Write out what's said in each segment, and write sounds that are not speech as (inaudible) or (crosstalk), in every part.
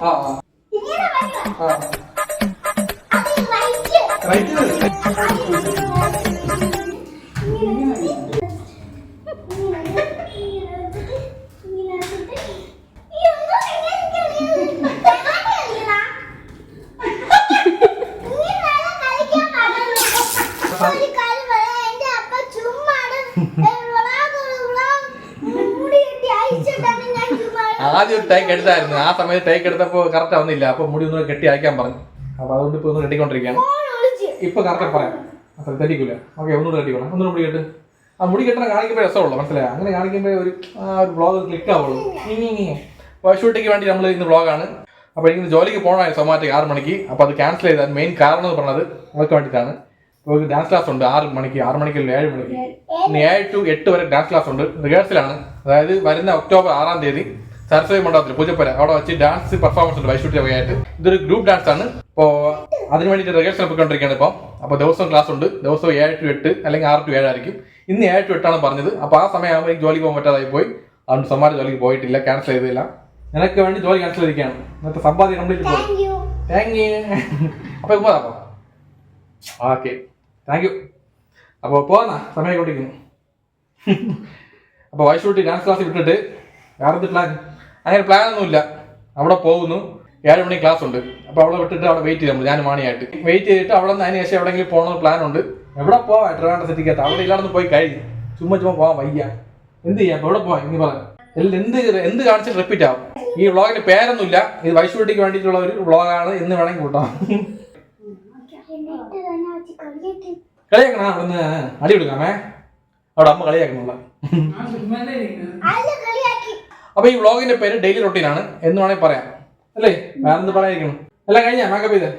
ആ ആ. ഇങ്ങനെ വരിക. ആ ഈ റൈറ്റ് അത് ഇങ്ങനെ ഇങ്ങനെ വെച്ചിട്ട്, ഇങ്ങനെ വെച്ചിട്ട്, ഇങ്ങനെ വെച്ചിട്ട്, ഇങ്ങനെ വെച്ചിട്ട്. ഈ ഒന്നും ഇങ്ങനെ കളിക്കുന്നു. എങ്ങോട്ട് കളിക്കണ? ഇങ്ങനെ നല്ല കളിക്കാൻ പാടില്ല. ഒരു കാര്യം പറയാം, എന്റെ അപ്പ ചുമ്മാതെ, ഏ, വ്ളോഗ്, വ്ളോഗ്, മുടി കെട്ടി അയച്ചിട്ടാണ് ഞാൻ ചുമ്മാതെ ആദ്യം ഒരു ടേക്ക് എടുത്തായിരുന്നു. ആ സമയത്ത് ടേക്ക് എടുത്തപ്പോ കറക്റ്റ് ആവുന്നില്ല. അപ്പൊ മുടി ഒന്ന് കെട്ടി അയക്കാൻ പറഞ്ഞു. അപ്പൊ അതുകൊണ്ട് ഇപ്പൊ ഒന്ന് കെട്ടിക്കൊണ്ടിരിക്കുകയാണ്. ഇപ്പൊ കറക്റ്റ് പറയാം. അത്ര തെറ്റിക്കൂല. ഓക്കെ ഒന്നുകൂടെ കെട്ടിക്കോളാം ഒന്നുകൂടെ മുടി കെട്ട്. ആ മുടി കെട്ടണ കാണിക്കുമ്പോൾ രസമുള്ളൂ. മനസ്സിലായി? അങ്ങനെ കാണിക്കുമ്പോ ഒരു ആ ഒരു ബ്ലോഗ് ക്ലിക്ക് ആവുള്ളൂ. ഷൂട്ടിക്ക് വേണ്ടി നമ്മൾ ഇന്ന് ബ്ലോഗാണ് അപ്പോൾ എനിക്ക് ജോലിക്ക് പോകണമായിരുന്നു സൊമാറ്റിക് ആറ് മണിക്ക്. അപ്പോൾ അത് ക്യാൻസൽ ചെയ്താൽ മെയിൻ കാരണം എന്ന് പറഞ്ഞത് അവർക്ക് വേണ്ടിയിട്ടാണ്. അപ്പോൾ ഡാൻസ് ക്ലാസ് ഉണ്ട് ആറ് മണിക്ക്. ആറ് മണിക്കല്ല ഏഴ് മണിക്ക്. ഇനി ഏഴ് ടു എട്ട് വരെ ഡാൻസ് ക്ലാസ് ഉണ്ട്. റിഹേഴ്സലാണ് അതായത് വരുന്ന ഒക്ടോബർ ആറാം തീയതി. സരസ്വതി മണ്ഡപത്തിൽ പൂജപ്പുര. അവിടെ വെച്ച് ഡാൻസ് പെർഫോമൻസ് ഉണ്ട് വൈശുട്ടി വകയായിട്ട് ഇതൊരു ഗ്രൂപ്പ് ഡാൻസ് ആണ്. അപ്പോൾ അതിന് വേണ്ടിയിട്ട് റിഹേഴ്സൽ പോയിക്കൊണ്ടിരിക്കുകയാണ് ഇപ്പം. അപ്പോൾ ദിവസവും ക്ലാസ് ഉണ്ട്. ദിവസവും ഏഴ് ടു എട്ട് അല്ലെങ്കിൽ ആറ് ടു ഏഴായിരിക്കും ഇന്ന് ഏഴ് ടു എട്ടാണ് പറഞ്ഞത്. അപ്പോൾ ആ സമയമാകുമ്പോൾ എനിക്ക് ജോലിക്ക് പോകാൻ പറ്റാതായി പോയി. അതുകൊണ്ട് സമ്മാനം ജോലിക്ക് പോയിട്ടില്ല. ക്യാൻസൽ ചെയ്തില്ല. നിനക്ക് വേണ്ടി ജോലി ക്യാൻസൽ ചെയ്തിരിക്കുകയാണ്. ഇന്നത്തെ സമ്പാദ്യം കംപ്ലീറ്റ് പോയി താങ്ക് യു അപ്പൊ ഇപ്പോ അപ്പോൾ ഇപ്പോൾ അപ്പോൾ ഓക്കെ താങ്ക് യു അപ്പോൾ പോന്നാ. സമയം കൊണ്ടിരിക്കുന്നു അപ്പോൾ വൈശൂട്ടി ഡാൻസ് ക്ലാസ് വിട്ടിട്ട് വേറെ പ്ലാൻ അങ്ങനെ പ്ലാൻ ഒന്നുമില്ല. അവിടെ പോകുന്നു. ഏഴ് മണി ക്ലാസ് ഉണ്ട്. അപ്പോൾ അവിടെ വിട്ടിട്ട് അവിടെ വെയിറ്റ് ചെയ്തു ഞാൻ മാണിയായിട്ട്. വെയിറ്റ് ചെയ്തിട്ട് അവിടെ നിന്ന് അതിന് ശേഷം എവിടെയെങ്കിലും പോകണമെന്ന് പ്ലാൻ ഉണ്ട്. എവിടെ പോവാം? ട്രിവാൻഡ്രം സിറ്റിക്കകത്ത് അവിടെ ഇല്ലാതെ പോയി കഴിഞ്ഞു. ചുമ്മാ ചുമ്മാ പോവാൻ വയ്യ. എന്ത് ചെയ്യാം? എവിടെ പോവാം? ഇനി പറയാം എല്ലാം എന്ത് എന്ത് കാണിച്ചിട്ട് റിപ്പീറ്റ് ആവും. ഈ വ്ളോഗിന്റെ പേരൊന്നുമില്ല. ഇത് വൈശൂട്ടിക്ക് വേണ്ടിയിട്ടുള്ള ഒരു വ്ളോഗാണ് എന്ന് വേണമെങ്കിൽ കൂട്ടാം. കളിയാക്കണ? അവിടുന്ന് അടി കൊടുക്കാമേ. അവിടെ അമ്മ കളിയാക്കണുള്ള അല്ല കളിയാക്കി അപ്പൊ ഈ വ്ളോഗിന്റെ പേര് ഡെയിലി റൊട്ടീൻ ആണ് എന്ന് വേണമെങ്കിൽ പറയാം. അല്ലേ? വേറെ എന്ത് പറയാതിരിക്കണം എല്ലാം കഴിഞ്ഞാ? മേക്കപ്പ് ചെയ്ത്?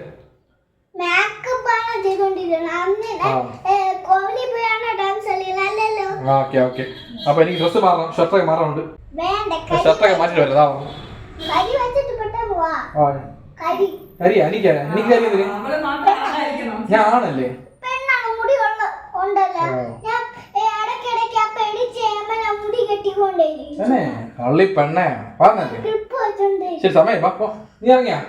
ഓക്കെ ഓക്കെ അപ്പൊ എനിക്ക് ഡ്രസ് മാറണം ഷർട്ടൊക്കെ മാറാനുണ്ട്. വേണ്ട കരി ഷർട്ടൊക്കെ മാറ്റിട്ട് വരാം കരിയാ എനിക്ക് എനിക്ക്? ഞാൻ ആണല്ലേ പെണ്ണാണ് മുടി ഉള്ള ഉണ്ടല്ലോ ആ. ഞാൻ ഏ, ഇടയ്ക്കിടയ്ക്ക് ആ പെടിച്ച് കഴിയുമ്പോ ഞാൻ മുടി കെട്ടിക്കൊണ്ടേയിരിക്കും തന്നെ കള്ളി പെണ്ണേ വെച്ചോണ്ടേയിരിക്കും ശരി സമയം വാ, പോ. നീ ഇറങ്ങിയാ?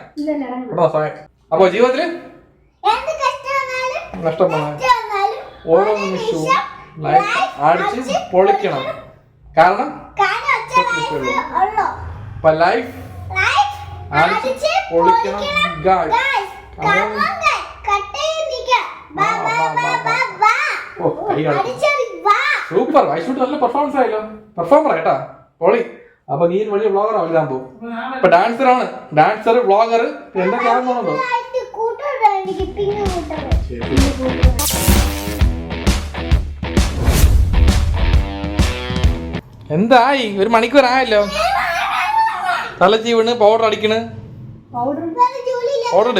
ഇവിടെ സമയം. അപ്പൊ ജീവിതത്തിൽ? നഷ്ടം ഓരോ നിമിഷവും ലൈഫ് അടിച്ച് പൊളിക്കണം. കാരണം? ഒറ്റ ലൈഫ് അടിച്ച് പൊളിക്കണം, വാ. ഓ കൈ. സൂപ്പർ വൈഷൂട്ട് നല്ല പെർഫോമൻസ് ആയല്ലോ. പെർഫോമർ ആയിട്ടാ പൊളി. അപ്പൊ നീ വലിയ വ്ളോഗർ ആവില്ലാൻ പോകും. ഇപ്പൊ ഡാൻസർ ആണ്. ഡാൻസർ വ്ളോഗർ എന്തൊക്കെയാണെന്നുണ്ടോ. എന്തായി? ഒരു മണിക്കൂർ ആയല്ലോ. തല ചീവണ് പൗഡർ അടിക്കണ്. പൗഡർ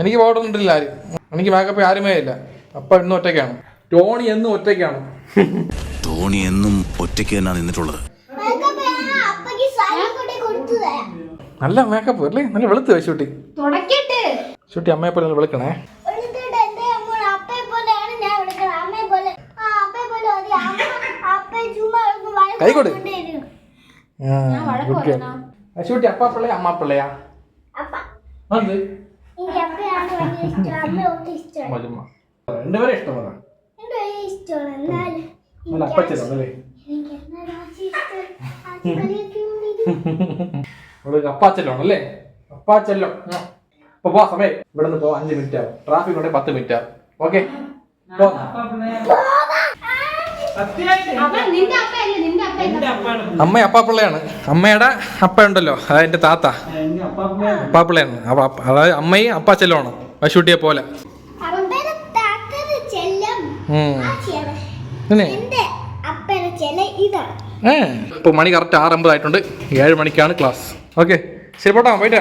എനിക്ക് പൗഡർ ഇട്ടില്ല ആരും. എനിക്ക് മേക്കപ്പ് ആരുമേ ഇല്ല. അപ്പൊ ഇന്നും ഒറ്റയ്ക്കാണ്. ടോണി എന്നും ഒറ്റയ്ക്കാണ്. ധോണി എന്നും ഒറ്റയ്ക്ക് തന്നെ നിന്നിട്ടുള്ളത്. നല്ല മേക്കപ്പ് അല്ലേ? നല്ല വെളുത്ത് ചുട്ടി ചുട്ടി അമ്മയെ പോലെ നല്ല വെളുക്കണേ. വെളുത്തിട്ട് എന്റെ അമ്മ അപ്പയെ പോലെയാണ് ഞാൻ വിളിക്കുന്നത് അമ്മയെ പോലെ ആ അപ്പയെ പോലെ മതി. അമ്മ അപ്പയെ ചുമ്മാ ഇരുന്ന് വഴക്ക് കൈ കൊടു. പറഞ്ഞുകൊണ്ടേയിരിക്കും. വൈശൂട്ടി അപ്പാ പിള്ളയാ അമ്മ പിള്ളയാ? അത് രണ്ടുപേരെ ഇഷ്ടമാണ് എന്റെ വലിയ ഇഷ്ടമാണ് എന്നാലും നല്ല കളിയൊക്കെ കൊണ്ടിരിക്കും. ഇവിടെ അപ്പാച്ചല്ലോ അല്ലേ അപ്പാച്ചല്ലോ. അപ്പൊ പോ സമയം. ഇവിടെ നിന്ന് പോ അഞ്ച് മിനിറ്റ് ആവും. ട്രാഫിക് ഉണ്ടെങ്കിൽ പത്ത് മിനിറ്റ് ആവും. ഓക്കെ. അമ്മ അപ്പാപ്പിള്ളയാണ്. അമ്മയുടെ അപ്പ ഉണ്ടല്ലോ അതായത് എന്റെ താത്ത. അപ്പാപ്പിള്ളയാണ്. പിള്ളയാണ് അപ്പ- അതായത് അമ്മയും അപ്പാച്ചല്ലുമാണ് പശുട്ടിയെ പോലെ. ഉം. ഇപ്പൊ മണി കറക്റ്റ് ആറ് അമ്പതായിട്ടുണ്ട്. ഏഴ് മണിക്കാണ് ക്ലാസ്. ഓക്കെ. ശരി പോട്ടാ. പോയിട്ട്.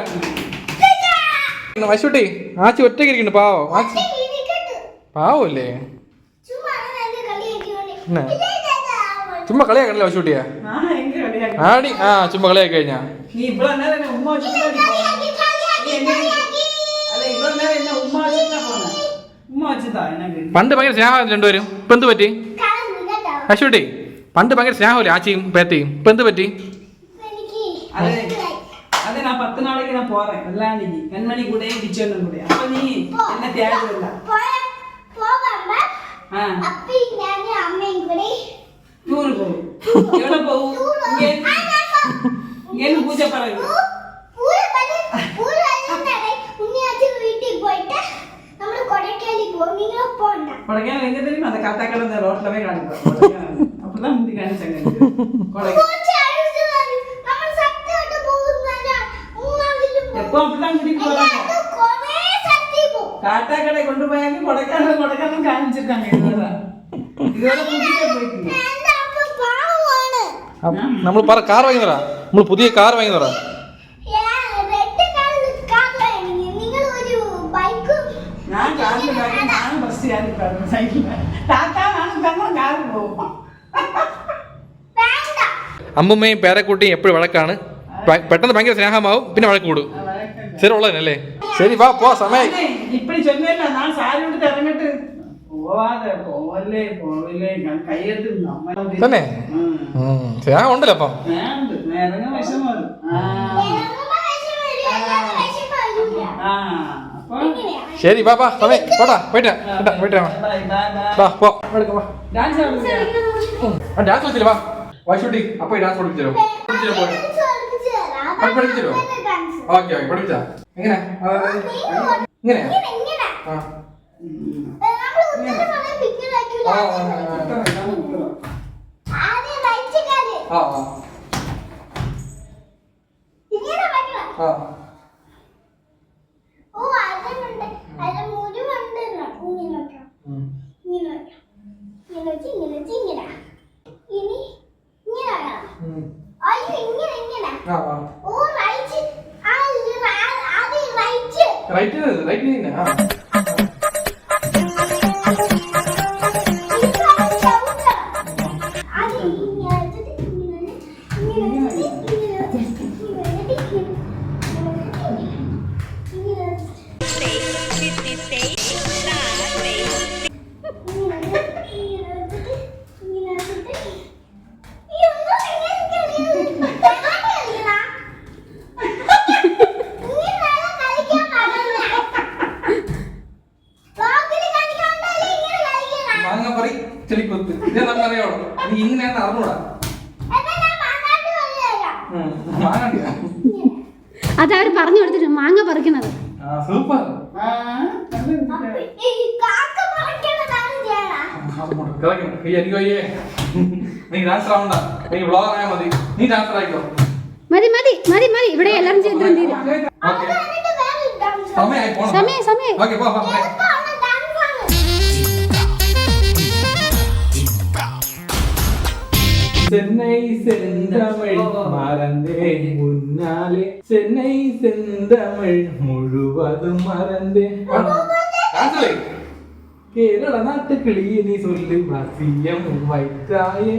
വശുട്ടി ആച്ചി ഒറ്റയ്ക്ക് ഇരിക്കുന്നു പാവോ? ആച്ചി. ഇരിക്കട്ടെ. പാവല്ലേ? ചുമ്മാ കളിയാക്കണല്ലേ വശുട്ടിയാ? ആടി. ആ ചുമ്മാ കളിയാക്കി കഴിഞ്ഞാ. അല്ല പണ്ട് ഭയങ്കര സ്നേഹമായിരുന്നു രണ്ടുപേരും. ഇപ്പൊ എന്ത് പറ്റി? അശ്വട്ടി പണ്ട് ഭയങ്കര സ്നേഹമല്ലേ ആച്ചിയും പേത്തിയും? ഇപ്പൊ എന്ത് പറ്റി? അതെ ഞാൻ പത്ത് നാളേക്ക് ഞാൻ എവിടെ പൂജ പറയൂ பறகு പൂര പൂര ഉണ്ണിയാച്ചി വീട്ടിൽ പോയിട്ട് നമ്മൾ കൊടൈക്കനാലിൽ പോകും നിങ്ങൾ പോണ്ട கொடைக்கானல் எங்க தெரியுமா அந்த காத்தாக்கடை அந்த ரோட்ல போய் காணிப்போம் கொடைக்கானல் அப்படிதான் முந்தி காணிச்சாங்க கொடைக்கானல் കുറച്ച് അടുത്ത് വരും. നമ്മൾ സത്യമായിട്ട് പോകുന്നതല്ല. മൂന്നാറിലും പോകും. எப்போ அப்படிதான் கூட்டிட்டு போறாங்க എല്ലായിടത്തും കുറേ സ്ഥലത്തിൽ പോകും. காட்டாக்கடை கொண்டு போயாங்க கொடைக்கானல் கொடைக்கானல் காமிச்சிருக்காங்க இதுவரை இதுவரை கூட்டிட்டே போயிட்டீங்க എന്റെ അപ്പ പാവമാണ്. നമ്മൾ പറ കാർ വാങ്ങി തരാം നമ്മൾ പുതിയ കാർ വാങ്ങി തരാം അമ്മുമ്മയും പേരക്കുട്ടിയും എപ്പോഴും വഴക്കാണ്. പെട്ടെന്ന് ഭയങ്കര സ്നേഹമാവും പിന്നെ വഴക്ക് കൂടും. ശരി ഉള്ളതല്ലേ ശരി വാ പോ സമയം തന്നെ? സ്നേഹം ഉണ്ടല്ലോ അപ്പം. ശരി വാ വാ സമയ പോട്ടാ പോയിട്ടാ പോയിട്ടാ പോയിട്ടാ വാ. പോ. ഡാൻസ് കളിച്ചില്ല വാ. വാശുട്ടി അപ്പൊ ഡാൻസ് പഠിപ്പിച്ചോ പഠിപ്പിച്ചോ. ഓക്കെ ഓക്കെ പഠിപ്പിച്ചാ എങ്ങനെ? ഇങ്ങനെ. ആ. ആ, ആ, ആ, ഇങ്ങനെ. ഇങ്ങനെ ഇങ്ങനെ. ഇനി റൈറ്റ് റൈറ്റ് റൈറ്റ് ആ. അതവർ പറഞ്ഞു കൊടുത്തിട്ട് മാങ്ങ സൂപ്പർ ആയാൽ മതി. മതി മതി മതി ഇവിടെ എല്ലാരും പോണം. സമയം സമയം ചെന്നൈ സെന്തമിഴ് മറന്തേ മുന്നാലെ. ചെന്നൈ സെന്തമിഴ് മുഴുവതും മറന്തേ കേരള നാട്ടു കിളിയെ നീ സൊല്ലു വസിയം വൈറ്റായേ.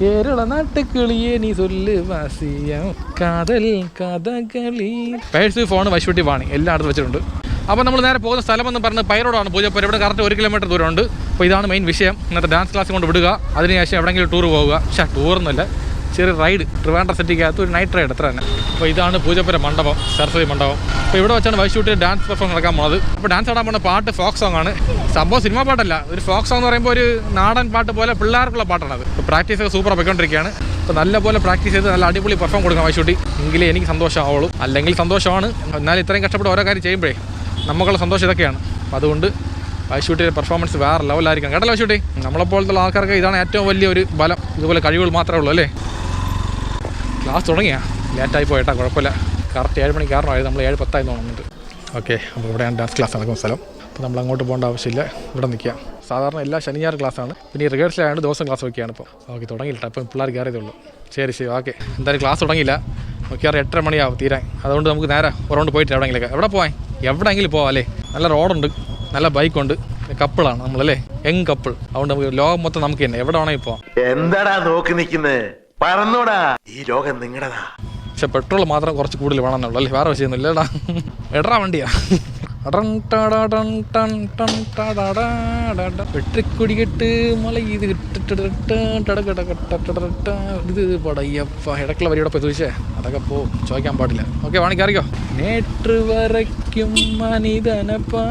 കേരള അപ്പോ കിളിയെ നീ സൊല്ല് വസിയം കാതൽ കഥകളി. പേഴ്സ് ഫോൺ വശുവട്ടി വാണി. എല്ലായിടത്തും വെച്ചിട്ടുണ്ട്. അപ്പോൾ നമ്മൾ നേരെ പോകുന്ന സ്ഥലമെന്ന് പറഞ്ഞ് പൈറോഡാണ് പൂജപ്പുര ഇവിടെ കറക്റ്റ് ഒരു കിലോമീറ്റർ ദൂരമുണ്ട്. അപ്പോൾ ഇതാണ് മെയിൻ വിഷയം. ഇന്നത്തെ ഡാൻസ് ക്ലാസ് കൊണ്ട് വിടുക. അതിനുശേഷം എവിടെയെങ്കിലും ടൂർ പോവുക. പക്ഷേ ടൂറൊന്നുമില്ല ചെറിയ റൈഡ് ട്രിവാൻഡ്ര സിറ്റിക്കകത്ത് ഒരു നൈറ്റ് റൈഡ് അത്ര തന്നെ. അപ്പോൾ ഇതാണ് പൂജപ്പുര മണ്ഡപം സരസ്വതി മണ്ഡപം. അപ്പോൾ ഇവിടെ വെച്ചാണ് വൈശൂട്ടിൽ ഡാൻസ് പെർഫോം നടക്കാൻ പോണത്. അപ്പോൾ ഡാൻസ് ആടാൻ പോകുന്ന പാട്ട് ഫോക്ക് സോങ് ആണ്. സംഭവം സിനിമ പാട്ടല്ല. ഒരു ഫോക്ക് സോങ് എന്ന് പറയുമ്പോൾ ഒരു നാടൻ പാട്ട് പോലെ പിള്ളേർക്കുള്ള പാട്ടാണത് അപ്പോൾ പ്രാക്ടീസ് ഒക്കെ സൂപ്പർ പോയിക്കൊണ്ടിരിക്കുകയാണ് അപ്പോൾ നല്ലപോലെ പ്രാക്ടീസ് ചെയ്ത് നല്ല അടിപൊളി പെർഫോം കൊടുക്കാം വൈശൂട്ടി. എങ്കിലേ എനിക്ക് സന്തോഷമാവുള്ളൂ. അല്ലെങ്കിൽ സന്തോഷമാണ്. എന്നാലും ഇത്രയും കഷ്ടപ്പെട്ട് ഓരോ കാര്യം ചെയ്യുമ്പോഴേ നമുക്കുള്ള സന്തോഷം ഇതൊക്കെയാണ്. അപ്പോൾ അതുകൊണ്ട് വൈശൂട്ടിയുടെ പെർഫോമൻസ് വേറെ ലെവലായിരിക്കണം കേട്ടല്ലോ വൈശൂട്ടി നമ്മളെപ്പോലത്തുള്ള ആൾക്കാർക്ക് ഇതാണ് ഏറ്റവും വലിയ ഒരു ബലം. ഇതുപോലെ കഴിവുകൾ മാത്രമേ ഉള്ളൂ അല്ലേ? ക്ലാസ് തുടങ്ങിയാ? ലേറ്റായി പോയിട്ടാ കുഴപ്പമില്ല. കറക്റ്റ് ഏഴ് മണിക്ക് കാരണമായി നമ്മൾ ഏഴ് പത്തായി തോന്നുന്നുണ്ട്. ഓക്കെ അപ്പോൾ ഇവിടെയാണ് ഡാൻസ് ക്ലാസ് നടക്കുന്ന സ്ഥലം. അപ്പോൾ നമ്മൾ അങ്ങോട്ട് പോകേണ്ട ആവശ്യമില്ല. ഇവിടെ നിൽക്കുക. സാധാരണ എല്ലാ ശനിയാറ് ക്ലാസ്സാണ് പിന്നെ ആയതുകൊണ്ട് ദിവസം ക്ലാസ് വയ്ക്കുകയാണ് ഇപ്പോൾ ഓക്കെ തുടങ്ങിയില്ല അപ്പോൾ പിള്ളേർ കയറിയതുള്ളൂ ശരി ശരി ഓക്കെ. എന്തായാലും ക്ലാസ് തുടങ്ങിയില്ല. മിക്കവാറും എട്ടര മണിയാവും തീരാൻ. അതുകൊണ്ട് നമുക്ക് നേരെ പുറകൊണ്ട് പോയിട്ട് എവിടെയെങ്കിലൊക്കെ. എവിടെ പോവാൻ? എവിടെയെങ്കിലും പോവാം അല്ലേ നല്ല റോഡുണ്ട് നല്ല ബൈക്കുണ്ട് കപ്പിളാണ് നമ്മളല്ലേ യങ് കപ്പിൾ അതുകൊണ്ട് നമുക്ക് ലോകം മൊത്തം നമുക്ക് തന്നെ എവിടെ വേണമെങ്കിൽ പോവാം എന്താടാ നോക്കി നിക്കുന്നേ പറന്നോടാ ഈ ലോകം നിങ്ങളുടെതാ പക്ഷെ പെട്രോൾ മാത്രം കുറച്ച് കൂടുതൽ വേണമെന്നുള്ളൂ അല്ലേ വേറെ വിഷയമൊന്നുമില്ല എടാ എടാ വണ്ടിയാ അടൺ ടട ടൺ ടൺ ടൺ ടടടാ ഡട. വെട്ടിക്കൊടികെട്ട് മല ഇത് ഇത് പടയ്യപ്പ ഇടക്കുള്ള വരിയോടൊപ്പം പോയി ചോദിച്ചേ അതൊക്കെ പോ ചോദിക്കാൻ പാടില്ല ഓക്കെ വേണമെങ്കിൽ അറിയോ നേട്ട് വരയ്ക്കും മനിതനപ്പാ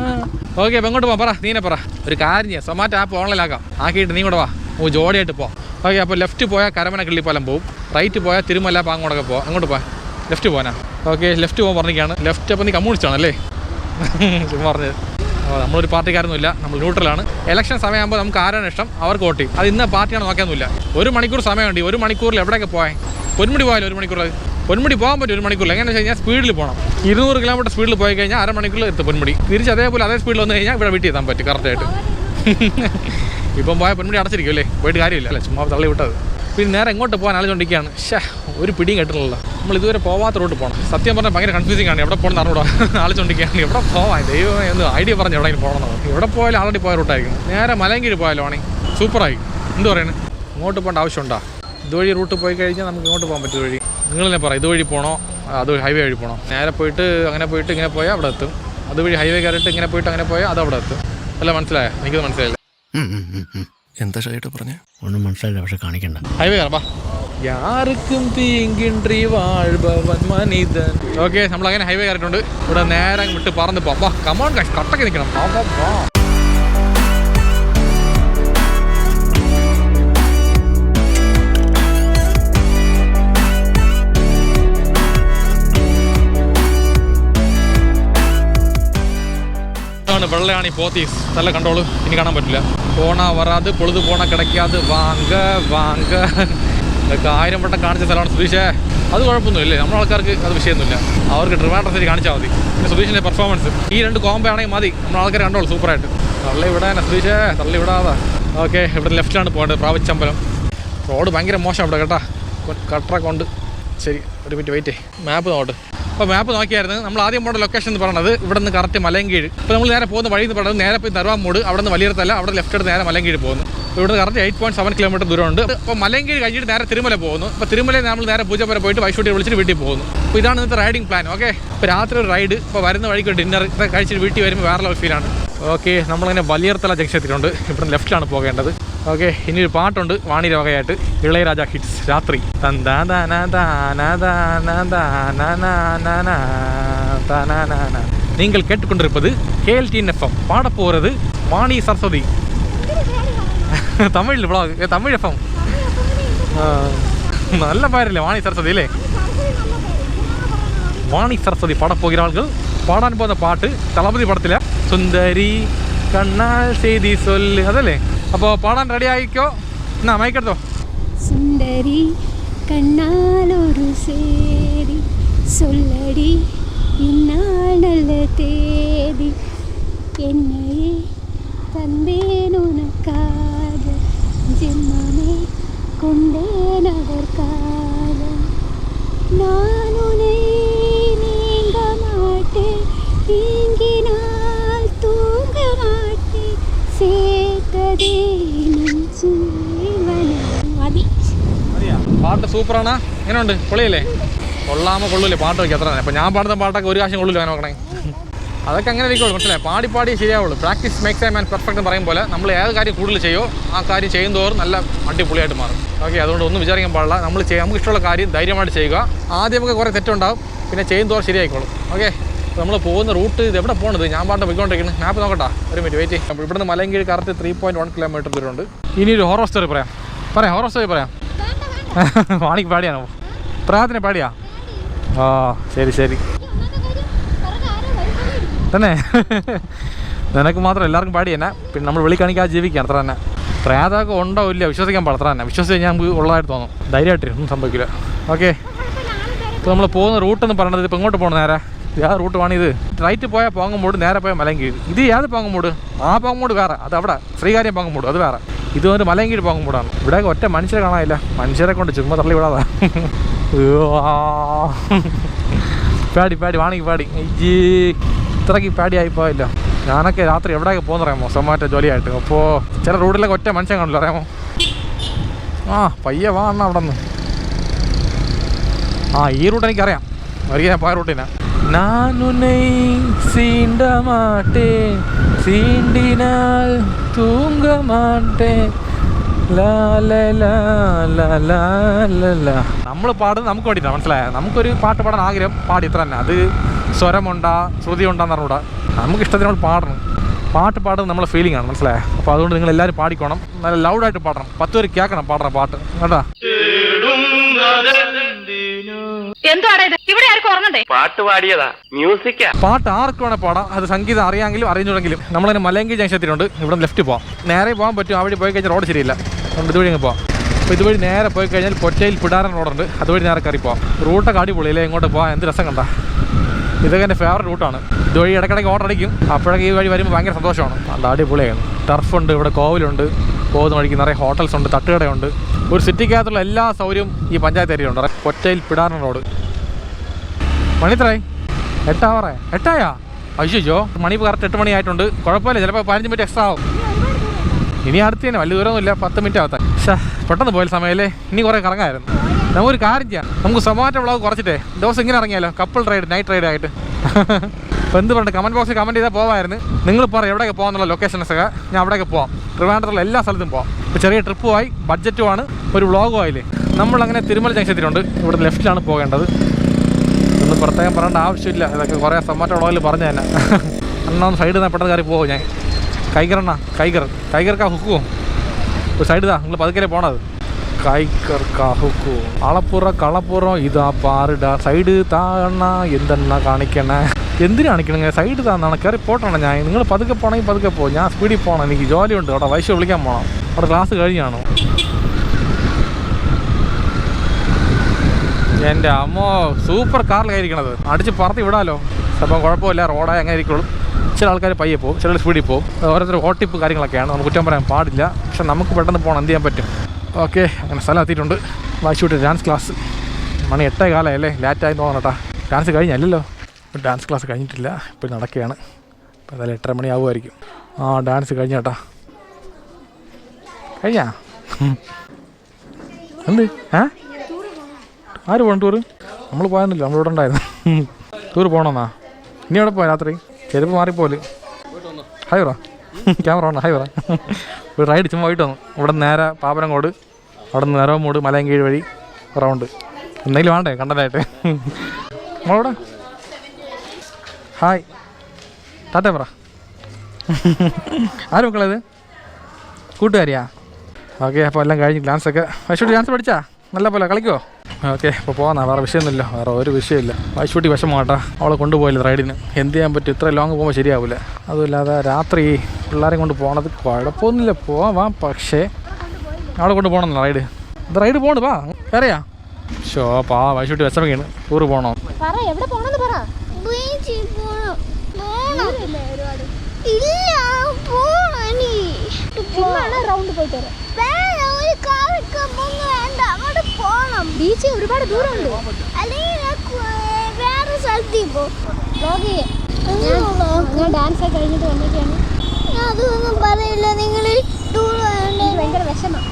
ഓക്കെ അപ്പം എങ്ങോട്ട് പോ പറ നീനെ പറ. ഒരു കാര്യം ചെയ്യാം. സൊമാറ്റോ ആപ്പ് ഓൺലൈനാക്കാം ആക്കിയിട്ട് നീ കൂടെ വാ. ഓ ജോഡിയായിട്ട് പോ ഓക്കെ അപ്പോൾ ലെഫ്റ്റ് പോയാൽ കരമന കിള്ളിപ്പാലം പോവും. റൈറ്റ് പോയാൽ തിരുമല പാങ്ങോടൊക്കെ പോവാം. അങ്ങോട്ട് പോവാം ലെഫ്റ്റ് പോകാനാ ഓക്കെ ലെഫ്റ്റ് പോകാൻ പറഞ്ഞിരിക്കുകയാണ്. ലെഫ്റ്റ് അപ്പോൾ നീ കമ്മ്യൂണിസ്റ്റാണല്ലേ (laughs) ചുമ്മാ പറഞ്ഞത് നമ്മളൊരു പാർട്ടിക്കാരൊന്നുമില്ല. നമ്മൾ ന്യൂട്രലാണ് ഇലക്ഷൻ സമയമാകുമ്പോൾ നമുക്ക് ആരാണ് ഇഷ്ടം? അവർക്ക് വോട്ട് ചെയ്യും. അത് ഇന്ന പാർട്ടിയാണ് നോക്കാനൊന്നുമില്ല. ഒരു മണിക്കൂർ സമയമുണ്ട്. ഒരു മണിക്കൂറിൽ എവിടെയൊക്കെ പോയാൽ പൊന്മുടി പോയാലോ ഒരു മണിക്കൂർ പൊന്മുടി പോകാൻ പറ്റും ഒരു മണിക്കൂർ എങ്ങനെ വെച്ച് കഴിഞ്ഞാൽ സ്പീഡിൽ പോകണം ഇരുന്നൂറ് കിലോമീറ്റർ സ്പീഡിൽ പോയി കഴിഞ്ഞാൽ അരമണിക്കൂറിൽ എത്തും പൊന്മുടി. തിരിച്ച് അതേപോലെ അതേ സ്പീഡിൽ വന്നു കഴിഞ്ഞാൽ ഇവിടെ വീട്ടിൽ എത്താൻ പറ്റും കറക്റ്റായിട്ട് (laughs) ഇപ്പം പോയാൽ പൊന്മുടി അടച്ചിരിക്കും അല്ലേ? പോയിട്ട് കാര്യമില്ല അല്ലേ? ചുമ്മാ തള്ളി വിട്ടത്. പിന്നെ നേരെ എങ്ങോട്ട് പോകാൻ ആലോചിക്കൊണ്ടിരിക്കുകയാണ് ഷേ ഒരു പിടിയും കെട്ടുന്നില്ല നമ്മൾ ഇതുവരെ പോവാത്ത റോട്ട് പോകണം സത്യം പറഞ്ഞാൽ ഭയങ്കര കൺഫ്യൂസിംഗ് ആണ്. എവിടെ പോകണം അറിഞ്ഞൂടാ (laughs) ആലോചിക്കൊണ്ടിരിക്കുകയാണ് എവിടെ പോവാൻ ദൈവം എന്ന് ഐഡിയ പറഞ്ഞു എവിടെയെങ്കിലും പോകണം എവിടെ പോയാലും ആൾറെഡി പോയ റൂട്ടായിരിക്കും നേരെ മലങ്കിഴി പോയാലോ ആണെങ്കിൽ സൂപ്പറായി എന്ത് പറയുന്നത് ഇങ്ങോട്ട് പോകേണ്ട ആവശ്യമുണ്ടോ? ഇതുവഴി റൂട്ട് പോയി കഴിഞ്ഞാൽ നമുക്ക് ഇങ്ങോട്ട് പോകാൻ പറ്റും ഇതുവഴി നിങ്ങൾ തന്നെ പറ ഇതുവഴി പോകണോ അത് ഹൈവേ വഴി പോകണോ നേരെ പോയിട്ട് അങ്ങനെ പോയിട്ട് ഇങ്ങനെ പോയാൽ അവിടെ എത്തും. അതുവഴി ഹൈവേ കയറിയിട്ട് ഇങ്ങനെ പോയിട്ട് അങ്ങനെ പോയാൽ അത് അവിടെ എത്തും. അല്ല മനസ്സിലായോ? എനിക്കത് മനസ്സിലായില്ല. എന്താ ഷൈട്ട് പറഞ്ഞ? ഒന്നും മനസ്സിലായില്ല പക്ഷെ കാണിക്കണ്ട. ഹൈവേ കയറാം യാർക്കും തീങ്കിன்றி വാഴ്ഭവൻ മനിതൻ. ഓക്കെ നമ്മൾ അങ്ങനെ ഹൈവേ കയറിയിട്ടുണ്ട്. ഇവിടെ നേരെ വിട്ട് പറന്ന് പോവാ. വാ കമോൺ കാശ് കട്ടക്ക് നിൽക്കണം. വാ, വെള്ളയാണി ഈ പോത്തീസ്. നല്ല കണ്ടോളൂ. ഇനി കാണാൻ പറ്റില്ല. പോണ വരാത് പൊളുത് പോണ കിടക്കാത്. Vanga Vanga. ഇതൊക്കെ ആയിരം വട്ടം കാണിച്ച സ്ഥലമാണ് സുധീഷേ. അത് കുഴപ്പമൊന്നുമില്ലേ. നമ്മുടെ ആൾക്കാർക്ക് അത് വിഷയമൊന്നുമില്ല. അവർക്ക് ട്രിവാൻഡ്രം ശരി കാണിച്ചാൽ മതി. പിന്നെ സുധീഷിന്റെ പെർഫോമൻസ് ഈ രണ്ട് കോമ്പോ ആണെങ്കിൽ മതി. നമ്മുടെ ആൾക്കാർ കണ്ടോളൂ സൂപ്പറായിട്ട്. തള്ളി വിടാനാ സുധീഷേ. തള്ളി വിടാതാ ഓക്കെ ഇവിടെ ലെഫ്റ്റിലാണ് പോകേണ്ടത് പ്രാവശ്യമ്പലം. റോഡ് ഭയങ്കര മോശം അവിടെ കേട്ടാ. കട്ടറൊക്കെ ഉണ്ട്. ശരി ഒരു മിനിറ്റ് വെയിറ്റ് മാപ്പ് നോട്ട് അപ്പോൾ മാപ്പ് നോക്കിയായിരുന്നു. നമ്മൾ ആദ്യം പോകേണ്ട ലൊക്കേഷൻ എന്ന് പറയുന്നത് ഇവിടെ നിന്ന് കറക്റ്റ് മലങ്കീഴ് ഇപ്പോൾ നമ്മൾ നേരെ പോകുന്ന വഴി എന്ന് പറയുന്നത് നേരെ പോയി തരുവാമൂട്. അവിടെ നിന്ന് വലിയടത്തല്ല അവിടെ ലെഫ്റ്റ് എടുത്ത് നേരെ മലങ്കീഴ് പോകുന്നു. ഇവിടെ correct eight point seven kilometre ദൂരമുണ്ട്. അപ്പോൾ മലങ്കീഴ് കഴിഞ്ഞിട്ട് നേരെ തിരുമല പോകുന്നു. അപ്പോൾ തിരുമലയിൽ നമ്മൾ നേരെ പൂജപ്പുര പോയിട്ട് വൈശൂട്ടി വിളിച്ചിട്ട് വീട്ടിൽ പോകുന്നു. അപ്പോൾ ഇതാണ് ഇന്നത്തെ റൈഡിംഗ് പ്ലാൻ ഓക്കെ ഇപ്പോൾ രാത്രി ഒരു റൈഡ് ഇപ്പോൾ വരുന്ന വഴിക്ക് ഡിന്നർ കഴിച്ചിട്ട് വീട്ടിൽ വരുമ്പോൾ വേറെ ലെവൽ ഫീലാണ് ഓക്കെ നമ്മളിങ്ങനെ വലിയർത്തല ജംഗ്ഷൻ എത്തിയിട്ടുണ്ട്. ഇവിടെ ലെഫ്റ്റിലാണ് പോകേണ്ടത്. ഓക്കെ ഇനി ഒരു പാട്ടുണ്ട് വാണിര വകയായിട്ട്. ഇളയരാജ ഹിറ്റ്സ് രാത്രി. நீங்கள் கேட்டுக்கொண்டிருப்பது கேஎல்டிஎன்எஃப்எம் பாட போகிறது வாணி சரஸ்வதி தமிழ் விளாக் தமிழ் எஃப்எம் நல்ல பேரில்லை வாணி சரஸ்வதி இல்லை வாணி சரஸ்வதி பாடப்போகிறார்கள் பாடான் போன பாட்டு தளபதி படத்தில் சுந்தரி கண்ணால் செய்தி சொல்லு அதல்லே അപ്പോൾ പാടാൻ റെഡി ആയിക്കോ എന്നാ മയക്കെടുത്തോ സുന്ദരി കണ്ണാലൊരു சேதி சொல்லடி இந்நாள் நல்ல தேதி என்னையே தந்தேன் உனக்காக സൂപ്പറാണ്. എങ്ങനെയുണ്ട്? പൊളിയല്ലേ? കൊള്ളാമോ കൊള്ളൂല്ലേ പാട്ട് വയ്ക്കുക അത്രയാണ് അപ്പോൾ ഞാൻ പാടുന്ന പാട്ടൊക്കെ ഒരു കാശം കൊള്ളില്ല അങ്ങനെ നോക്കണേ. അതൊക്കെ അങ്ങനെ ഇരിക്കുള്ളൂ. മനസ്സിലായി? പാടി പാടി ശരിയാവുള്ളൂ. Practice makes a man perfect എന്ന് പറയും പോലെ നമ്മൾ ഏത് കാര്യം കൂടുതൽ ചെയ്യോ ആ കാര്യം ചെയ്യും തോറും നല്ല അടിപൊളിയായിട്ട് മാറും. ഓക്കെ അതുകൊണ്ട് ഒന്നും വിചാരിക്കാൻ പാടില്ല. നമ്മൾ ചെയ്യാം നമുക്ക് ഇഷ്ടമുള്ള കാര്യം ധൈര്യമായിട്ട് ചെയ്യുക. ആദ്യമൊക്കെ കുറേ തെറ്റുണ്ടാവും. പിന്നെ ചെയ്യും തോറും ശരിയായിക്കോളും. ഓക്കെ നമ്മൾ പോകുന്ന റൂട്ട് ഇത് എവിടെ പോകണത് ഞാൻ പാട്ട് പോയിക്കൊണ്ടിരിക്കുന്നത് മാപ്പ് നോക്കട്ടാ. ഒരു മിനിറ്റ് വെയിറ്റ് ഇവിടുന്ന് Malayinkeezh correct three point one kilometre ദൂരമുണ്ട്. ഇനി ഒരു ഹോറോ സ്റ്റോറി പറയാം. പറയാം ഹോറോ സ്റ്റോറി പറയാം. വാണിക്ക് പാടിയാണോ? പ്രാർത്ഥന പാടിയാ? ആ ശരി ശരി. തന്നെ? നിനക്ക് മാത്രം എല്ലാവർക്കും പാടി തന്നെ പിന്നെ നമ്മൾ വിളിക്കാണെങ്കിൽ ആ ജീവിക്കാം അത്ര തന്നെ. പ്രേതമൊക്കെ ഉണ്ടോ ഇല്ല വിശ്വസിക്കാൻ പാടത്ര തന്നെ. വിശ്വസിച്ച് ഞാൻ ഉള്ളതായിട്ട് തോന്നും. ധൈര്യമായിട്ട് ഒന്നും സംഭവിക്കില്ല. ഓക്കെ. ഇപ്പോൾ നമ്മൾ പോകുന്ന റൂട്ട് എന്ന് പറയുന്നത് ഇപ്പോൾ ഇങ്ങോട്ട് പോകണം നേരെ? ഏത് റൂട്ട് ഇത്? റൈറ്റ് പോയാൽ പോങ്ങുമ്പോട് നേരെ പോയാൽ മലയങ്കീഴ് ഇത് ഏത് പോങ്ങുമ്പോട് ആ പോങ്ങുമ്പോട് വേറെ. അത് അവിടെ. ശ്രീകാര്യം പോങ്ങുമ്പോട് അത് വേറെ. ഇത് വന്നിട്ട് മലയും കീഴ് പോകും കൂടാണ്. ഇവിടെ ഒറ്റ മനുഷ്യരെ കാണാനില്ല. മനുഷ്യരെ കൊണ്ട് ചുമ്മാ തള്ളി വിടാതാ. പാടി പാടി വാണെങ്കിൽ പാടി. ഈ ഇത്രയ്ക്ക് ആയി പോയല്ലോ. ഞാനൊക്കെ രാത്രി എവിടെയൊക്കെ പോകുന്നറിയാമോ? സൊമാറ്റോ ജോലിയായിട്ട്. അപ്പോൾ ചില റോഡിലൊക്കെ ഒറ്റ മനുഷ്യൻ കാണില്ല അറിയാമോ? ആ പയ്യ വാ അണ്ണ അവിടെ നിന്ന് ആ ഈ റൂട്ട് എനിക്കറിയാം. അറിയാം ഞാൻ പോയ റൂട്ടിനാ. നാനുനൈ സീണ്ട മാട്ടേ സീണ്ടിനാൽ தூங்க மாட்டேன் നമ്മൾ പാടുന്നത് നമുക്ക് വേണ്ടിയിട്ടാണ് മനസ്സിലായ നമുക്കൊരു പാട്ട് പാടാൻ ആഗ്രഹം പാടി ഇത്ര തന്നെ അത് സ്വരമുണ്ടാ ശ്രുതി ഉണ്ടാന്ന് പറഞ്ഞൂടാ നമുക്ക് ഇഷ്ടത്തിന് നമ്മൾ പാടണം പാട്ട് പാടുന്നത് നമ്മളെ ഫീലിംഗ് ആണ് മനസ്സിലായ അപ്പോൾ അതുകൊണ്ട് നിങ്ങൾ എല്ലാവരും പാടിക്കോണം നല്ല ലൗഡായിട്ട് പാടണം പത്ത് പേര് കേൾക്കണം പാടണം പാട്ട് കേട്ടാ പാട്ട് പാടിയതാ. മ്യൂസിക്കാ. പാട്ട് ആർക്ക് വേണേ പാടാം. അത് സംഗീതം അറിയാമെങ്കിലും അറിഞ്ഞുണ്ടെങ്കിലും നമ്മളതിന് മലയങ്കി ജംഗ്ഷത്തിലുണ്ട് ഇവിടെ ലെഫ്റ്റ് പോവാം. നേരെ പോകാൻ പറ്റും. അവിടെ വഴി പോയി കഴിഞ്ഞാൽ റോഡ് ശരിയില്ല. അതുകൊണ്ട് ഇതുവഴി അങ്ങ് പോവാം. അപ്പോൾ ഇതുവഴി നേരെ പോയി കഴിഞ്ഞാൽ പൊറ്റയിൽ പിടാരൻ റോഡുണ്ട് അതുവഴി നേരെ കയറി പോവാം. റൂട്ടൊക്കെ അടിപൊളിയില്ലേ? ഇങ്ങോട്ട് പോവാം. എന്ത് രസം കണ്ട. ഇതൊക്കെ എന്റെ ഫേവറേറ്റ് റൂട്ടാണ് ഇതുവഴി ഇടയ്ക്കിടയ്ക്ക് ഓട്ടടിക്കും അടിക്കും. അപ്പോഴൊക്കെ ഈ വഴി വരുമ്പോൾ ഭയങ്കര സന്തോഷമാണ്. നല്ല അടിപൊളിയാണ്. ടർഫുണ്ട് ഇവിടെ കോവിലുണ്ട്. പോകുന്ന വഴിക്ക് നിറയെ ഹോട്ടൽസ് ഉണ്ട് തട്ടുകടയുണ്ട്. ഒരു സിറ്റിക്കകത്തുള്ള എല്ലാ സൗകര്യവും ഈ പഞ്ചായത്ത് ഏരിയയിലുണ്ട് ഒറ്റയിൽ പിടാറ റോഡ് മണിത്രേ എട്ടാവറേ എട്ടായാ അയ്യോ മണി കറക്റ്റ് എട്ട് മണിയായിട്ടുണ്ട് കുഴപ്പമില്ല ചിലപ്പോൾ പതിനഞ്ച് മിനിറ്റ് എക്സ്ട്രാ ആവും. ഇനി അടുത്ത് തന്നെ വലിയ ദൂരമൊന്നുമില്ല പത്ത് മിനിറ്റ് ആവത്തെ പെട്ടെന്ന് പോയ സമയമല്ലേ? ഇനി കുറേ കറങ്ങായിരുന്നു. നമുക്കൊരു കാര്യം ചെയ്യാം. നമുക്ക് സൊമാറ്റോ വ്ളോഗ് കുറച്ചിട്ടേ. ദിവസം ഇങ്ങനെ ഇറങ്ങിയാലോ? കപ്പിൾ റൈഡ് നൈറ്റ് റൈഡ് ആയിട്ട്. അപ്പോൾ എന്ത് പറഞ്ഞു കമന്റ് ബോക്സിൽ കമന്റ് ചെയ്താൽ പോവായിരുന്നു. നിങ്ങൾ പറ എവിടെയൊക്കെ ലൊക്കേഷൻ സഹ ഞാൻ അവിടെയൊക്കെ പോവാം. ട്രിവാൻഡ്രത്തിലെ എല്ലാ സ്ഥലത്തും പോവാം. ഇപ്പോൾ ചെറിയ ട്രിപ്പുമായി ബഡ്ജറ്റുമാണ് ഒരു വ്ളോഗും ആയില്ലേ. നമ്മളങ്ങനെ തിരുമല ജംഗ്ഷൻ എത്തിയിട്ടുണ്ട്. ഇവിടെ ലെഫ്റ്റിലാണ് പോകേണ്ടത്. ഒന്നും പ്രത്യേകം പറയേണ്ട ആവശ്യമില്ല. ഇതൊക്കെ കുറേ സൊമാറ്റോ വ്ളോഗിൽ പറഞ്ഞു തന്നെ. അണ്ണാ സൈഡിൽ നിന്ന് പെട്ടെന്ന് കയറി പോകും ഞാൻ? കൈകറണ്ണ കൈകർ. കൈകർക്കാ ഹുക്കുവോ ഒരു സൈഡ് ഇതാ. നിങ്ങൾ പതുക്കലേ പോണത്. കൈക്കർക്കാ കാഹുക്കു അളപ്പുറ കളപ്പുറം ഇതാ പാറിട സൈഡ് താണ എന്തെന്നാ കാണിക്കണേ? എന്തിനു കാണിക്കണേ? സൈഡ് താന്നാണ് കയറി പോട്ടണം ഞാൻ. നിങ്ങൾ പതുക്കെ പോണെങ്കിൽ പതുക്കെ പോകും ഞാൻ സ്പീഡിൽ പോകണം എനിക്ക് ജോലിയുണ്ട് അവിടെ വൈശ്യ വിളിക്കാൻ പോകണം അവിടെ ക്ലാസ് കഴിഞ്ഞാണോ? എന്റെ അമ്മോ സൂപ്പർ കാറിൽ കയറിക്കണത് അടിച്ച് പറത്തി വിടാലോ. അപ്പം കുഴപ്പമില്ല. റോഡായി അങ്ങനെ ഇരിക്കുള്ളൂ. ചില ആൾക്കാർ പയ്യെ പോകും. ചിലർ സ്പീഡിൽ പോകും. ഓരോരുത്തർ ഓട്ടിപ്പ് കാര്യങ്ങളൊക്കെയാണ്. നമുക്ക് കുറ്റം പറയാൻ പാടില്ല. പക്ഷെ നമുക്ക് പെട്ടെന്ന് പോകണം എന്ത് ചെയ്യാൻ പറ്റും? ഓക്കെ അങ്ങനെ സ്ഥലം എത്തിയിട്ടുണ്ട്. വായിച്ചു വിട്ട് ഡാൻസ് ക്ലാസ് മണി എട്ടേ കാലമല്ലേ ലാറ്റായി തോന്നണട്ടാ. ഡാൻസ് കഴിഞ്ഞല്ലോ ഡാൻസ് ക്ലാസ് കഴിഞ്ഞിട്ടില്ല. ഇപ്പം നടക്കുകയാണ്. ഇപ്പോൾ എന്തായാലും എട്ടര മണിയാവുമായിരിക്കും. ആ ഡാൻസ് കഴിഞ്ഞാട്ടാ കഴിഞ്ഞാ. എന്ത്? ഏ? ആര് പോകണം ടൂറ് നമ്മൾ പോയെന്നില്ല നമ്മളിവിടെ ഉണ്ടായിരുന്നു. ടൂർ പോകണമെന്നാ ഇനി എവിടെ പോയാ രാത്രി? ചെരുപ്പ് മാറിപ്പോലെ. ഹായ് പറ. ക്യാമറ വേണ്ട ഹായ് പറ. ഒരു റൈഡ് ചുമ്മാ പോയിട്ട് വന്നു. ഇവിടെ നേരെ പാപ്പനങ്കോട് അവിടെ നിന്ന് നിറവമൂട് മലയങ്കീഴ് വഴി റൗണ്ട് എന്തെങ്കിലും വേണ്ടേ? കണ്ടതായിട്ട്. നമ്മളവിടെ? ഹായ്. ടാറ്റ പറ. ആരും മക്കളത്? കൂട്ടുകാരിയാ? ഓക്കെ അപ്പോൾ എല്ലാം കഴിഞ്ഞ് ഡാൻസ് ഒക്കെ. വൈശൂട്ടി ഡാൻസ് പഠിച്ചാ? നല്ല പോലെ കളിക്കുമോ ഓക്കെ അപ്പോൾ പോകാന്നാ വേറെ വിഷയമൊന്നുമില്ല വേറെ ഒരു വിഷയമില്ല. വൈശൂട്ടി വിഷമമാട്ടാ. അവളെ കൊണ്ടുപോയില്ല റൈഡിന് എന്ത് ചെയ്യാൻ പറ്റും? ഇത്ര ലോങ് പോകുമ്പോൾ ശരിയാവില്ല അതുമില്ലാതെ രാത്രി പിള്ളേരെ കൊണ്ട് പോകണത് കുഴപ്പമൊന്നുമില്ല. പോവാം പക്ഷേ അവളെ കൊണ്ട് പോകണമെന്നല്ല റൈഡ്. ഇത് റൈഡ് പോകണ്ട് വാ. കയറിയാ ഷോ പാ വൈശൂട്ടി വിഷമൊക്കെയാണ്. ടൂറ് പോകണോ ബീച്ച് ഒരുപാട് ദൂരമുണ്ട്. വേറെ പോകും. ഞാൻ ഡാൻസ് ഒക്കെ കഴിഞ്ഞിട്ട് വന്നിട്ടാണ് അതൊന്നും പറയില്ല. നിങ്ങൾ ടൂർ ഭയങ്കര വിഷമം.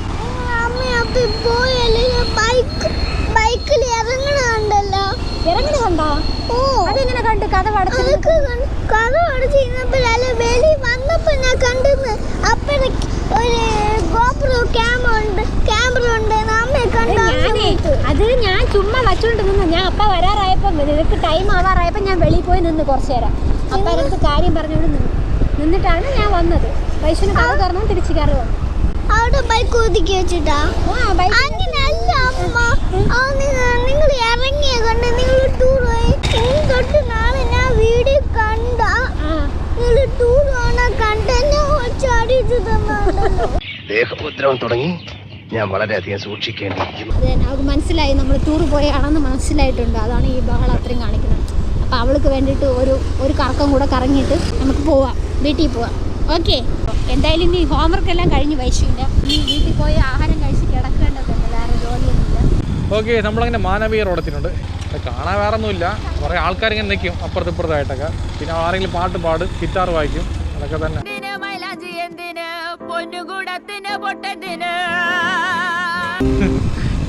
അമ്മ അപ്പൊ പോയല്ലേ ബൈക്ക് ബൈക്കിൽ ഇറങ്ങണുണ്ടല്ലോ ഇറങ്ങണ കണ്ടോ? ഓ. അതെങ്ങനെ കണ്ട് കഥ കണ്ട് കഥ അടച്ചിരുന്നപ്പോഴല്ല വെളി വന്നപ്പോ ഞാൻ കണ്ടെന്ന് അപ്പഴേക്ക് ഒരു ഗോപ്രോ ക്യാമറ ഉണ്ട് ക്യാമറ ഉണ്ട് അമ്മയെ കണ്ട അത് ഞാൻ ചുമ്മാ വച്ചോണ്ട് നിന്ന്. ഞാൻ അപ്പ വരാറായപ്പോ നിനക്ക് ടൈം ആവാറായപ്പോ ഞാൻ വെളിയിൽ പോയി നിന്ന് കുറച്ചു നേരം. അപ്പ എനിക്ക് കാര്യം പറഞ്ഞോണ്ട് നിന്നു. നിന്നിട്ടാണ് ഞാൻ വന്നത്. വൈശ്വന് കഥ തുറന്നു തിരിച്ചു കയറി വന്നു അവിടെ ബൈക്ക് ഒതുക്കി വെച്ചിട്ടാ? ആ ബൈ അങ്ങനെയല്ല അമ്മ ആ നിങ്ങൾ നിങ്ങൾ ഇറങ്ങിയ കണ്ട് നിങ്ങൾ ടൂർ പോയി. തൊട്ട് നാളെ ഞാൻ വീഡിയോ കണ്ട. ആ. നിങ്ങൾ ടൂർ പോണ കണ്ടെന്നെ ചാടിച്ചു തന്നുണ്ടല്ലോ ദേഹോദ്രവം തുടങ്ങി ഞാൻ വളരെയധികം സൂക്ഷിക്കേണ്ടിയിരിക്കുന്നു. അതെ തന്നെ അവൾക്ക് മനസ്സിലായി. നമ്മൾ ടൂർ പോയാണെന്ന് മനസ്സിലായിട്ടുണ്ട്. അതാണ് ഈ ബഹളം അത്രയും കാണിക്കുന്നത്. അപ്പോൾ അവൾക്ക് വേണ്ടിയിട്ട് ഒരു ഒരു കറക്കം കൂടെ കറങ്ങിയിട്ട് നമുക്ക് പോവാം. വീട്ടിൽ പോവാം. ഓക്കെ. എന്തായാലും ഇനി ഹോംവർക്ക് എല്ലാം കഴിഞ്ഞ് വൈശുവിന്റെ ഈ വീട്ടിൽ പോയി ആഹാരം കഴിച്ച് ഓക്കെ നമ്മളങ്ങനെ മാനവീയ റോഡത്തിനുണ്ട്. കാണാൻ വേറെ ഒന്നുമില്ല കുറേ ആൾക്കാർ ഇങ്ങനെ നിൽക്കും അപ്പുറത്തും ഇപ്പുറത്തായിട്ടൊക്കെ പിന്നെ ആരെങ്കിലും പാട്ട് പാട് ഗിറ്റാർ വായിക്കും അതൊക്കെ തന്നെ.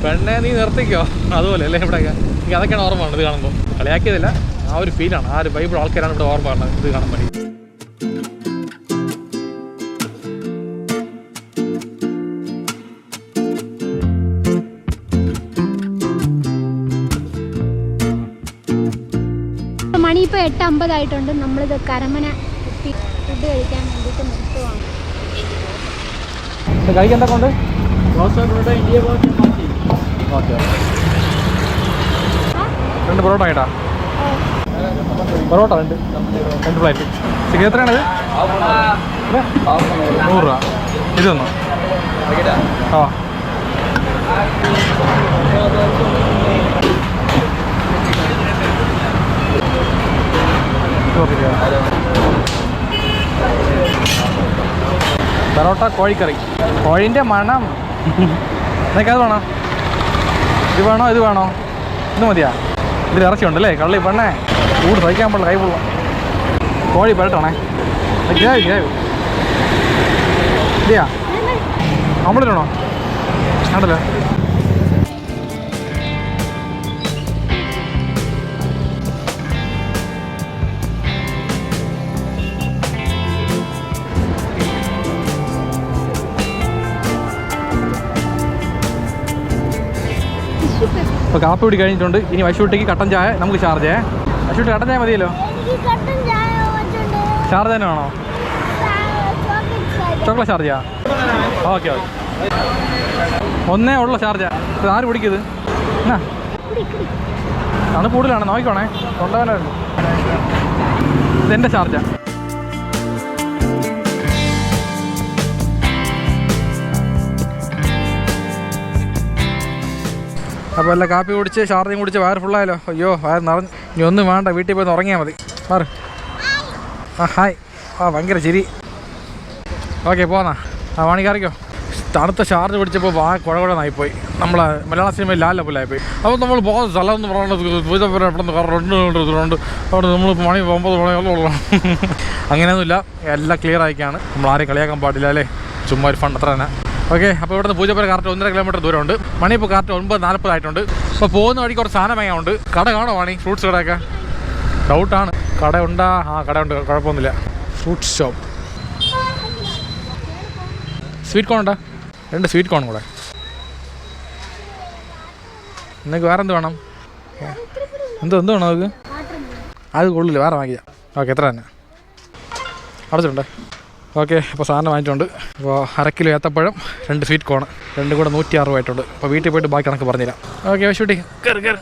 പെണ്ണെ നീ നിർത്തിക്കോ? അതുപോലെ അല്ലേ ഇവിടെയൊക്കെ? എനിക്ക് അതൊക്കെയാണ് ഓർമ്മ ഇത് കാണുമ്പോൾ കളിയാക്കിയതല്ല ആ ഒരു ഫീലാണ് ആ ഒരു ബൈബിൾ ആൾക്കാരാണ് ഇവിടെ ഓർമ്മ ഇത് കാണാൻ വേണ്ടി എട്ട് അമ്പതായിട്ടുണ്ട് നമ്മളിത് കരമന ഫുഡ് കഴിക്കാൻ വേണ്ടിയിട്ട് നിർത്തുവാണ്. കഴിക്കാൻ എന്തൊക്കെ ഉണ്ട് ഓക്കെ രണ്ട് പൊറോട്ട കേട്ടാ പൊറോട്ട രണ്ട്. രണ്ട് പ്ലേറ്റ്. ചിക്കൻ എത്രയാണത്? നൂറ് രൂപ. ഇത് തന്നോ ആ നൂറ് രൂപ. പൊറോട്ട കോഴിക്കറി. കോഴിന്റെ മണം. നിനക്ക് അത് വേണോ? ഇത് വേണോ? ഇത് വേണോ? ഇത് മതിയാ. ഇതിൽ ഇറച്ചി ഉണ്ടല്ലേ കള്ളി പെണ്ണേ. കൂട് സഹിക്കാൻ പാടില്ല കൈ പൊള്ളാം. കോഴി പെരട്ടണേ. ഇല്ലയാ നമ്മളിലാണോ ആണ്ടല്ലോ ഇപ്പോൾ കാപ്പി കൂടി കഴിഞ്ഞിട്ടുണ്ട്. ഇനി വശുട്ടിക്ക് കട്ടൻ ചായ നമുക്ക് ചാർജ് വശുട്ടി കട്ടൻ ചായ മതിയല്ലോ? ചാർജ് തന്നെ വേണോ? ചോക്ലേറ്റ് ചാർജാ ഓക്കെ ഓക്കെ ഒന്നേ ഉള്ള ചാർജാ ഇത് ആര് കുടിക്കുന്നത് എന്നാ? തണുപ്പ് കൂടുതലാണ്. നോക്കിക്കോണേ. തൊണ്ടവേനുണ്ട് ഇതെന്റെ ചാർജാ അപ്പോൾ എല്ലാം കാപ്പി കുടിച്ച് ചാർജിങ് കുടിച്ച് വയർ ഫുള്ളായാലോ അയ്യോ വയർ നിറഞ്ഞു. ഇനി ഒന്നും വേണ്ട വീട്ടിൽ പോയി ഉറങ്ങിയാൽ മതി. മാറി. ആ ഹായ്. ആ ഭയങ്കര ചിരി. ഓക്കെ പോന്നാ. ആ വാണിക്കാറിക്കോ തണുത്ത ചാർജ് പിടിച്ചപ്പോൾ വാ കുഴകുഴന്നായിപ്പോയി നമ്മളെ മലയാള സിനിമയിൽ ലാല പോയി അപ്പോൾ നമ്മൾ പോകുന്ന സ്ഥലം എന്ന് പറയുന്നത് പൂജപ്പുരം എവിടെ രണ്ട് ഉണ്ട് അവിടെ നമ്മൾ മണി ഒമ്പത് മണി അങ്ങനെയൊന്നുമില്ല. എല്ലാം ക്ലിയർ ആയിക്കാണ്. നമ്മൾ ആരെയും കളിയാക്കാൻ പാടില്ല അല്ലേ? ചുമ്മാ ഒരു ഫണ്ട് അത്ര തന്നെ ഓക്കെ അപ്പോൾ ഇവിടുന്ന് പൂജപ്പുര കറക്റ്റ് ഒന്നര കിലോമീറ്റർ ദൂരമുണ്ട്. മണി ഇപ്പോൾ കറക്റ്റ് ഒൻപത് നാൽപ്പതായിട്ടുണ്ട് അപ്പോൾ പോകുന്ന വഴി കുറച്ച് സാധനം വാങ്ങാനുണ്ട് കട കാണോ വാണി ഫ്രൂട്ട്സ് കടയൊക്കെ? ഡൗട്ടാണ്. കട ഉണ്ടാ ആ കട ഉണ്ട് കുഴപ്പമൊന്നുമില്ല. Fruit shop. സ്വീറ്റ് കോൺ ഉണ്ടോ? രണ്ട് സ്വീറ്റ് കോൺ കൂടെ. നിങ്ങൾക്ക് വേറെ എന്ത് വേണം? എന്തോ എന്ത് വേണം നമുക്ക് അത് കൊള്ളില്ല. വേറെ വാങ്ങിക്കാം. ഓക്കെ എത്ര തന്നെ? അടച്ചിട്ടുണ്ടേ? ഓക്കെ അപ്പോൾ സാധനം വാങ്ങിയിട്ടുണ്ട്. അപ്പോൾ അരക്കിലോ കിലോ ഏത്തപ്പഴം രണ്ട് സ്വീറ്റ് കോൺ രണ്ടും കൂടെ നൂറ്റി അറുപത് ആയിട്ടുണ്ട്. അപ്പോൾ വീട്ടിൽ പോയിട്ട് ബാക്കി കണക്ക് പറഞ്ഞുതരാം. ഓക്കെ വശുട്ടി കയറി കയറി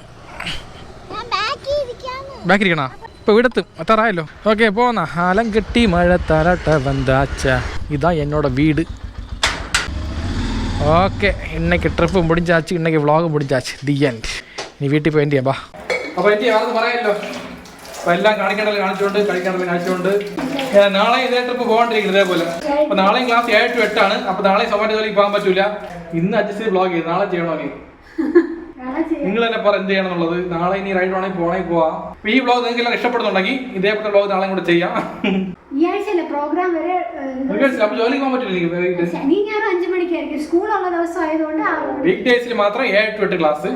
ബാക്കിരിക്കണോ? ഇപ്പോൾ വീടത്ത്. എത്താറായല്ലോ. ഓക്കെ പോന്ന അലം കെട്ടി മഴ തരട്ട വന്താച്ച ഇതാ എന്നോട് വീട്. ഓക്കെ ഇന്നക്ക് ട്രിപ്പ് മുടിഞ്ചാച്ച് ഇന്നക്ക് വ്ളോഗ് മുടിഞ്ചാച്ച് ദി എൻഡ്. ഇനി വീട്ടിൽ പോയി എന്റെ ചെയ്യാം ബാ. അപ്പോൾ എന്റെ ചെയ്യാം? പറയാമല്ലോ അപ്പോൾ എല്ലാം കാണിക്കേണ്ടത് കാണിച്ചുകൊണ്ട് കളിക്കേണ്ടത് കാണിച്ചുകൊണ്ട്. നാളെ ഇതേ ട്രിപ്പ് പോകാണ്ടിരിക്കുന്നത് ഇതേപോലെ. അപ്പൊ നാളെയും ക്ലാസ് ഏഴ് ടു എട്ടാണ് അപ്പൊ നാളെ സൊമാറ്റോ ജോലിക്ക് പോകാൻ പറ്റൂല. ഇന്ന് അഡ്ജസ്റ്റ് ചെയ്ത് ബ്ലോഗ് ചെയ്ത് നാളെ ചെയ്യണോ നീ? നിങ്ങൾ തന്നെ പറ എന്ത് ചെയ്യണം എന്നുള്ളത് നാളെ ഇനി റൈഡ് വേണമെങ്കിൽ പോണേ പോവാം. ഈ ബ്ലോഗ് നിങ്ങൾക്ക് എല്ലാം ഇഷ്ടപ്പെടുന്നുണ്ടെങ്കിൽ ഇതേപോലത്തെ ബ്ലോഗ് നാളെ കൂടെ ചെയ്യാം. പ്രോഗ്രാം വരെ അപ്പോൾ ജോലിക്ക് പോകാൻ പറ്റില്ല അഞ്ചു മണിക്കായിരിക്കും. സ്കൂളുള്ള ദിവസം ആയതുകൊണ്ട്. വീക്ക് ഡേയ്സിൽ മാത്രം ഏഴ് ടു എട്ട് ക്ലാസ്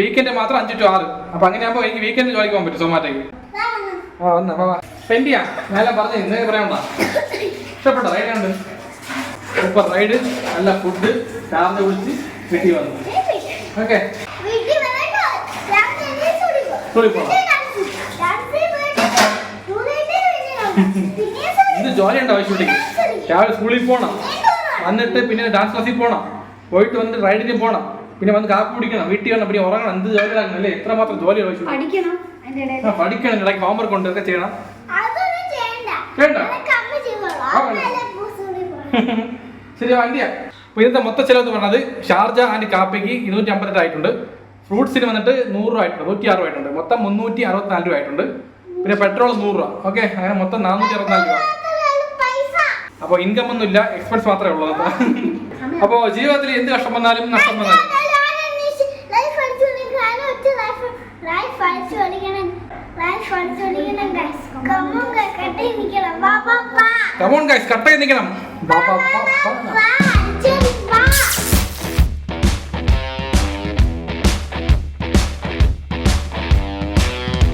വീക്കെൻഡ് മാത്രം അഞ്ച് ടു ആറ്. അപ്പൊ അങ്ങനെയാകുമ്പോൾ എനിക്ക് വീക്കെൻഡ് ജോലിക്ക് പോകാൻ പറ്റും സൊമാറ്റോയ്ക്ക് സ്പെൻഡ് ചെയ്യാം ഞാൻ പറഞ്ഞു ഇന്നേ പറയാണ്ട ഇഷ്ടപ്പെട്ട സൂപ്പർ റൈഡ് നല്ല ഫുഡ് ചാർജ് കുടിച്ച് വീട്ടിൽ വന്നു. ഓക്കെ ഇത് ജോലി ഉണ്ട് ഷൂട്ടിങ് രാവിലെ സ്കൂളിൽ പോകണം വന്നിട്ട് പിന്നെ ഡാൻസ് ക്ലാസ്സിൽ പോകണം പോയിട്ട് വന്നിട്ട് റൈഡിന് പോകണം പിന്നെ വന്ന് കാപ്പി കുടിക്കണം വീട്ടിൽ വരണം പിന്നെ ഉറങ്ങണം. എന്ത് ജോലി അല്ലേ? എത്രമാത്രം ജോലി ആവശ്യം പഠിക്കണം പഠിക്കണം ഇടയ്ക്ക് ഹോംവർക്ക് ഉണ്ട് ഒക്കെ ചെയ്യണം. അമ്മയല്ലേ (laughs) ശരി വണ്ടിയാ അപ്പോൾ ഇന്നത്തെ മൊത്ത ചിലവ് എന്ന് പറഞ്ഞത് ഷാർജ ആൻഡ് കാപ്പിക്ക് ഇരുന്നൂറ്റി അമ്പത്തെട്ട് ആയിട്ടുണ്ട് ഫ്രൂട്ട്സിന് വന്നിട്ട് നൂറ് രൂപ ആയിട്ടുണ്ട് നൂറ്റി അറുപത് ആയിട്ടുണ്ട്. മൊത്തം മുന്നൂറ്റി അറുപത്തിനാല് രൂപ ആയിട്ടുണ്ട്. പിന്നെ പെട്രോൾ നൂറ് രൂപ. ഓക്കെ അങ്ങനെ മൊത്തം നാനൂറ്റി അറുപത്തിനാല് രൂപ അപ്പോൾ ഇൻകം ഒന്നുമില്ല എക്സ്പെൻസ് മാത്രമേ ഉള്ളൂ അപ്പോൾ ജീവിതത്തിൽ എന്ത് കഷ്ടം വന്നാലും നഷ്ടം വന്നാലും ലൈഫ് അടിച്ചു കളിക്കണം ഒറ്റ ലൈഫ് ലൈഫ് അടിച്ചു കളിക്കണം ലൈഫ് അടിച്ചു കളിക്കണം ഗൈസ് കമ്മും കട്ടി നിൽക്കണം. ബാ ബാ ബാ കമോൺ ഗൈസ് കട്ടയിൽ നിൽക്കണം. ബാ, ബാ. ബാ